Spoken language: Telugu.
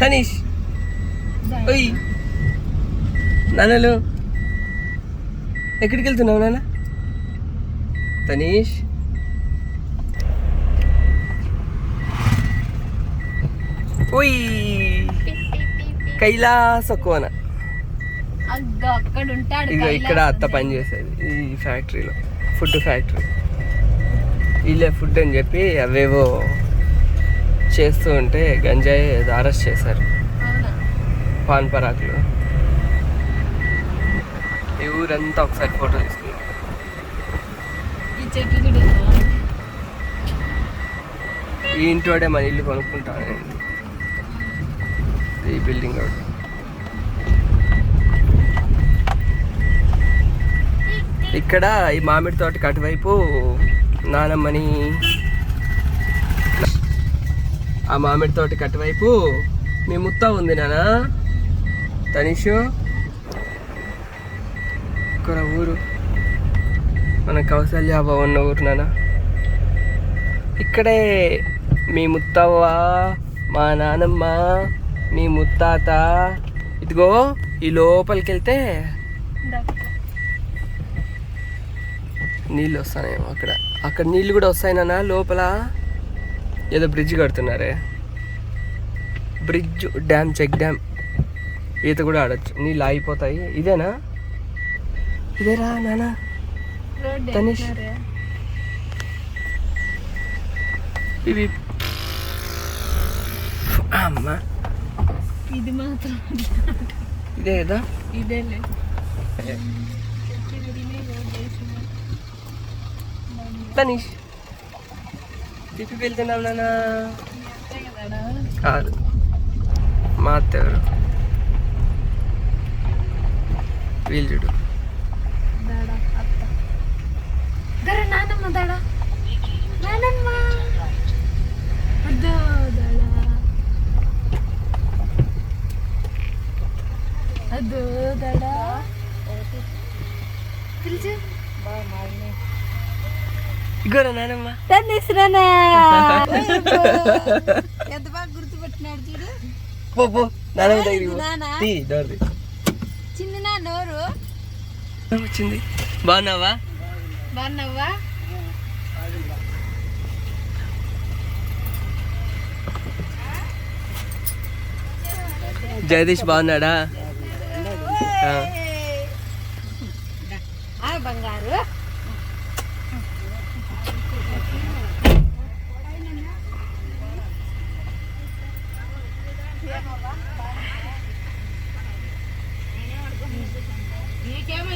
తనీష్. ఓయ్. నాన్నలు. ఎక్కడికి వెళ్తున్నావు నాన్న? తనీష్. ఓయ్. కైలాస కోన ఇగో ఇక్కడ అత్త పని చేసేది ఈ ఫ్యాక్టరీలో. Food factory. వీళ్ళే ఫుడ్ అని చెప్పి అవేవో చేస్తూ ఉంటే గంజాయి అరెస్ట్ చేశారు. పాన్ పరాకులు. ఈ ఊరంతా ఒకసారి ఫోటో తీసుకున్నాం ఈ ఇంటి వాడే మన ఇల్లు కొనుక్కుంటాను ఈ బిల్డింగ్ ఇక్కడ ఈ మామిడి తోటకి అటువైపు నానమ్మని ఆ మామిడి తోటకి అటువైపు మీ ముత్త ఉంది నానా. తనీషు. ఇక్కడ ఊరు. మన కౌసల్య ఉన్న ఊరు నానా. ఇక్కడే మీ ముత్తవ్వ మా నానమ్మ మీ ముత్తాత. ఇదిగో ఈ లోపలికి వెళ్తే నీళ్ళు వస్తాయేమో అక్కడ. అక్కడ నీళ్ళు కూడా వస్తాయి నాన్న లోపల. ఏదో బ్రిడ్జ్ కడుతున్నారే. బ్రిడ్జ్ డ్యామ్ చెక్ డ్యామ్ ఈత కూడా ఆడొచ్చు. నీళ్ళు ఆగిపోతాయి. ఇదేనా? ఇదేరా నానా? తనీష్. ఇవి. అమ్మా. ఇది మాత్రం ఇదే కదా ఇదేలే. తనీష్. తిప్పి వెళ్తున్నాం నాన్న అంతే కదాడా? కాదు మా అత్త ఎవరు వీళ్ళు చూడు ఇగోరా నానమ్మ. తన్నిసిరానా ఎంత బాగా గుర్తుపెట్టినాడు చూడు. పో నానమ్మ. నానా? తీ డోర్ది చిన్న నా నోరు. వచ్చింది. బాగున్నావా? బాగున్నావా? జగదీష్ బాగున్నాడా? బంగారు. నీకేమైతే